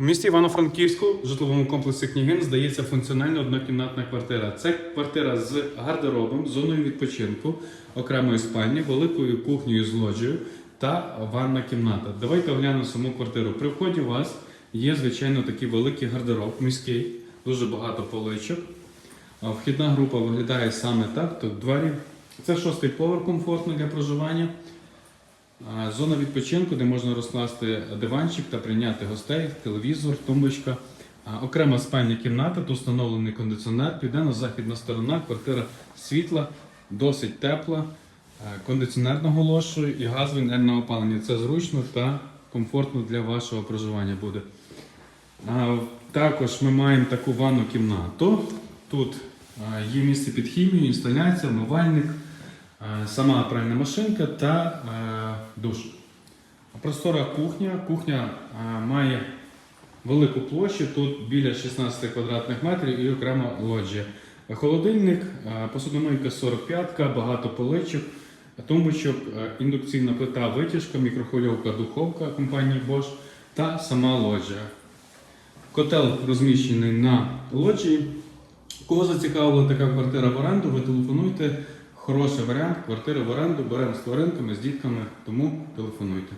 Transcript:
У місті Івано-Франківську в житловому комплексі Княгин здається функціональна однокімнатна квартира. Це квартира з гардеробом, зоною відпочинку, окремою спальні, великою кухнею з лоджією та ванна кімната. Давайте оглянемо саму квартиру. При вході у вас є, звичайно, такий великий гардероб, міський, дуже багато поличок. Вхідна група виглядає саме так. Тут двері. Це шостий поверх комфортно для проживання. Зона відпочинку, де можна розкласти диванчик та прийняти гостей, телевізор, тумбочка. Окрема спальня кімната, тут встановлений кондиціонер, південно-західна сторона, квартира світла, досить тепла, кондиціонер наголошую і газове інертне опалення. Це зручно та комфортно для вашого проживання буде. Також ми маємо таку ванну кімнату. Тут є місце під хімію, інсталяція, умивальник, сама пральна машинка та душ. Простора кухня. Кухня а, має велику площу, тут біля 16 квадратних метрів і окрема лоджія. Холодильник, посудомийка 45, багато поличок, тумбочок, індукційна плита, витяжка, мікрохвильовка, духовка компанії Bosch та сама лоджія. Котел розміщений на лоджії. Кого зацікавила така квартира в оренду, ви телефонуйте. Хороший варіант, квартири в оренду, беремо з тваринками, з дітками, тому телефонуйте.